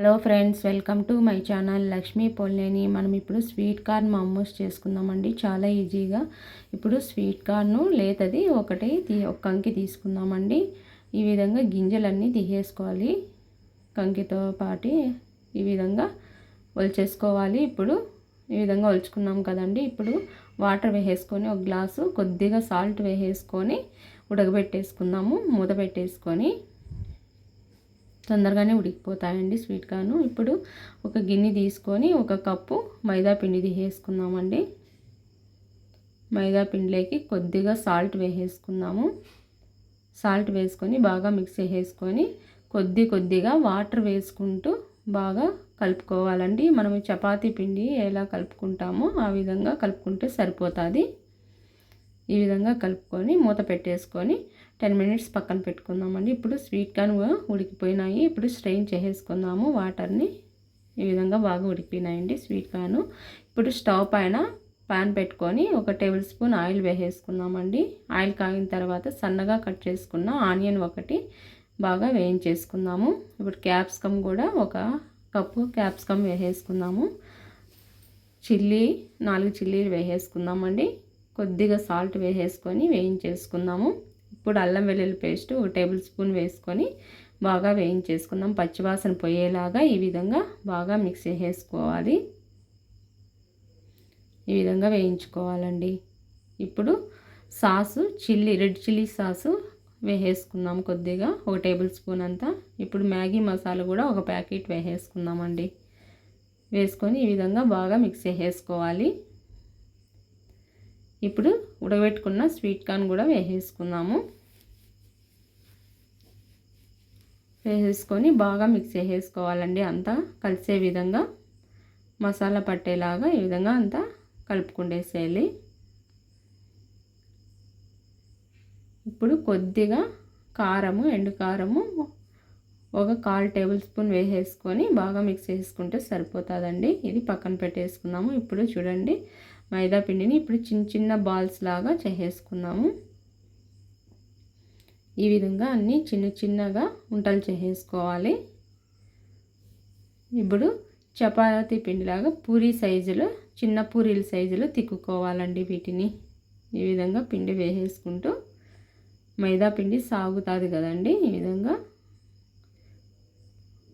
Hello friends welcome to my channel Lakshmi Polleni. మనం ఇప్పుడు sweet corn మమ్మోస్ చేసుకుందామండి. చాలా ఈజీగా. ఇప్పుడు స్వీట్ కార్ను లేతది ఒకటి తీ ఒక కంకి తీసుకుందామండి. ఈ విధంగా గింజలన్నీ తీసేసుకోవాలి. కంకితో పాటి ఈ విధంగా ఒలిచేసుకోవాలి. ఇప్పుడు ఈ విధంగా ఒలుచుకున్నాం కదండి. ఇప్పుడు వాటర్ వేసేసుకొని ఒక గ్లాసు కొద్దిగా సాల్ట్ వేసేసుకొని ఉడకబెట్టేసుకుందాము. మూత పెట్టేసుకొని తొందరగానే ఉడికిపోతాయండి స్వీట్ కార్న్. ఇప్పుడు ఒక గిన్నె తీసుకొని ఒక కప్పు మైదా పిండి తీసేసుకుందామండి. మైదా పిండిలోకి కొద్దిగా సాల్ట్ వేసేసుకుందాము. సాల్ట్ వేసుకొని బాగా మిక్స్ చేసేసుకొని కొద్ది కొద్దిగా వాటర్ వేసుకుంటూ బాగా కలుపుకోవాలండి. మనం చపాతీ పిండి ఎలా కలుపుకుంటామో ఆ విధంగా కలుపుకుంటే సరిపోతుంది. ఈ విధంగా కలుపుకొని మూత పెట్టేసుకొని టెన్ మినిట్స్ పక్కన పెట్టుకుందామండి. ఇప్పుడు స్వీట్ కార్న్ ఉడికిపోయినాయి. ఇప్పుడు స్ట్రెయిన్ చేసేసుకుందాము. వాటర్ని ఈ విధంగా బాగా ఉడికిపోయినాయండి స్వీట్ కార్న్ ఇప్పుడు స్టవ్ పైన పాన్ పెట్టుకొని ఒక టేబుల్ స్పూన్ ఆయిల్ వేసేసుకుందామండి. ఆయిల్ కాగిన తర్వాత సన్నగా కట్ చేసుకున్న ఆనియన్ ఒకటి బాగా వేయించేసుకుందాము. ఇప్పుడు క్యాప్సికమ్ కూడా ఒక కప్పు క్యాప్సికమ్ వేసేసుకుందాము. చిల్లీ నాలుగు చిల్లీలు వేసేసుకుందామండి. కొద్దిగా సాల్ట్ వేసేసుకొని వేయించేసుకుందాము. ఇప్పుడు అల్లం వెల్లుల్లి పేస్ట్ ఒక టేబుల్ స్పూన్ వేసుకొని బాగా వేయించేసుకుందాం. పచ్చివాసన పోయేలాగా ఈ విధంగా బాగా మిక్స్ చేసేసుకోవాలి. ఈ విధంగా వేయించుకోవాలండి. ఇప్పుడు sauce chilli red chilli sauce వేసేసుకుందాం కొద్దిగా. ఒక టేబుల్ స్పూన్ అంతా. ఇప్పుడు మ్యాగీ మసాలా కూడా ఒక ప్యాకెట్ వేసేసుకుందామండి. వేసుకొని ఈ విధంగా బాగా మిక్స్ చేసేసుకోవాలి. ఇప్పుడు ఉడకబెట్టుకున్న స్వీట్ కార్న్ కూడా వేసేసుకుందాము. వేసేసుకొని బాగా మిక్స్ చేసేసుకోవాలండి. అంతా కలిసే విధంగా మసాలా పట్టేలాగా ఈ విధంగా అంతా కలుపుకుండేసేయాలి. ఇప్పుడు కొద్దిగా కారము ఎండు కారము ఒక కాల్ టేబుల్ స్పూన్ వేసేసుకొని బాగా మిక్స్ చేసుకుంటే సరిపోతుందండి. ఇది పక్కన పెట్టేసుకుందాము. ఇప్పుడు చూడండి మైదా పిండిని ఇప్పుడు చిన్న చిన్న బాల్స్ లాగా చేసేసుకున్నాము. ఈ విధంగా అన్నీ చిన్న చిన్నగా ఉంటలు చేసేసుకోవాలి. ఇప్పుడు చపాతీ పిండిలాగా పూరీ సైజులో చిన్న పూరీల సైజులో తిక్కుకోవాలండి వీటిని. ఈ విధంగా పిండి వేసేసుకుంటూ మైదా పిండి సాగుతుంది కదండి ఈ విధంగా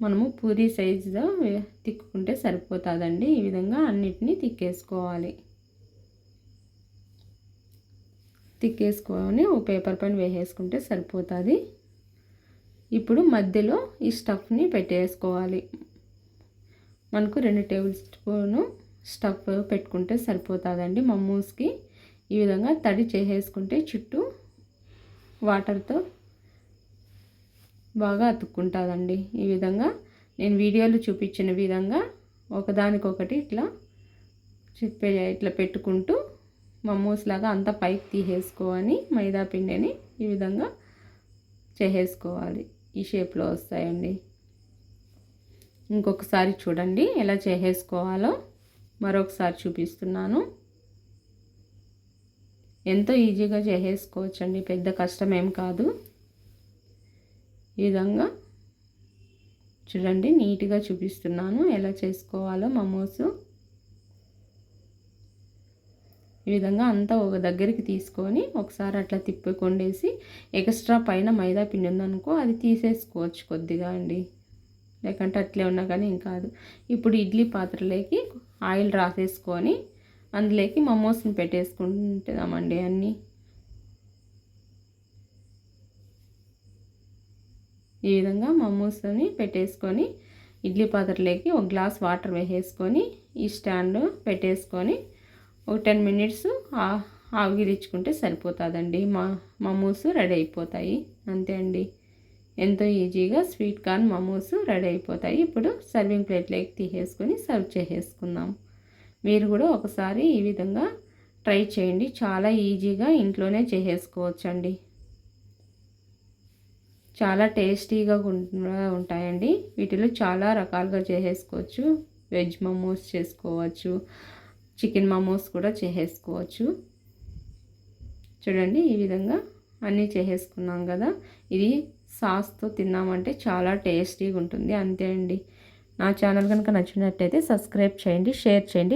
మనము పూరి సైజులో తిక్కుంటే సరిపోతుందండి. ఈ విధంగా అన్నిటినీ తిక్కేసుకోవాలి. తిక్కేసుకొని ఒక పేపర్ పైన వేసేసుకుంటే సరిపోతుంది. ఇప్పుడు మధ్యలో ఈ స్టఫ్ని పెట్టేసుకోవాలి. మనకు రెండు టేబుల్ స్పూను స్టఫ్ పెట్టుకుంటే సరిపోతుందండి మమ్మూస్కి. ఈ విధంగా తడి చేసేసుకుంటే చుట్టూ వాటర్తో బాగా అతుక్కుంటుందండి. ఈ విధంగా నేను వీడియోలో చూపించిన విధంగా ఒకదానికొకటి ఇట్లా ఇట్లా పెట్టుకుంటూ మమ్మోస్ లాగా అంతా పైకి తీసేసుకోవాలి మైదా పిండిని ఈ విధంగా చేసేసుకోవాలి. ఈ షేప్లో వస్తాయండి. ఇంకొకసారి చూడండి ఎలా చేసేసుకోవాలో. మరొకసారి చూపిస్తున్నాను. ఎంతో ఈజీగా చేసేసుకోవచ్చండి. పెద్ద కష్టం ఏం కాదు. ఈ విధంగా చూడండి నీట్గా చూపిస్తున్నాను ఎలా చేసుకోవాలో మమోసు. ఈ విధంగా అంతా ఒక దగ్గరికి తీసుకొని ఒకసారి అట్లా తిప్పుకొండేసి ఎక్స్ట్రా పైన మైదా పిండి ఉందనుకో అది తీసేసుకోవచ్చు కొద్దిగా అండి. లేకంటే అట్లే ఉన్నా కానీ ఏం కాదు. ఇప్పుడు ఇడ్లీ పాత్రలోకి ఆయిల్ రాసేసుకొని అందులోకి మమోస్ని పెట్టేసుకుంటున్నామండి అన్నీ. ఈ విధంగా మమోస్ని పెట్టేసుకొని ఇడ్లీ పాత్రలోకి ఒక గ్లాస్ వాటర్ వేసేసుకొని ఈ స్టాండ్ పెట్టేసుకొని ఒక టెన్ మినిట్స్ ఆవిరించుకుంటే సరిపోతుందండి. మా మమోస్ రెడీ అయిపోతాయి. అంతే అండి. ఎంతో ఈజీగా స్వీట్ కార్న్ మమోస్ రెడీ అయిపోతాయి. ఇప్పుడు సర్వింగ్ ప్లేట్లోకి తీసేసుకొని సర్వ్ చేసేసుకుందాం. మీరు కూడా ఒకసారి ఈ విధంగా ట్రై చేయండి. చాలా ఈజీగా ఇంట్లోనే చేసేసుకోవచ్చండి. చాలా టేస్టీగా ఉంటాయండి. వీటిలో చాలా రకాలుగా చేసేసుకోవచ్చు. వెజ్ మమోస్ చేసుకోవచ్చు. చికెన్ మమోస్ కూడా చేసేసుకోవచ్చు. చూడండి ఈ విధంగా అన్నీ చేసేసుకున్నాం కదా. ఇది సాస్తో తిన్నామంటే చాలా టేస్టీగా ఉంటుంది. అంతే అండి. నా ఛానల్ కనుక నచ్చినట్టయితే సబ్స్క్రైబ్ చేయండి షేర్ చేయండి.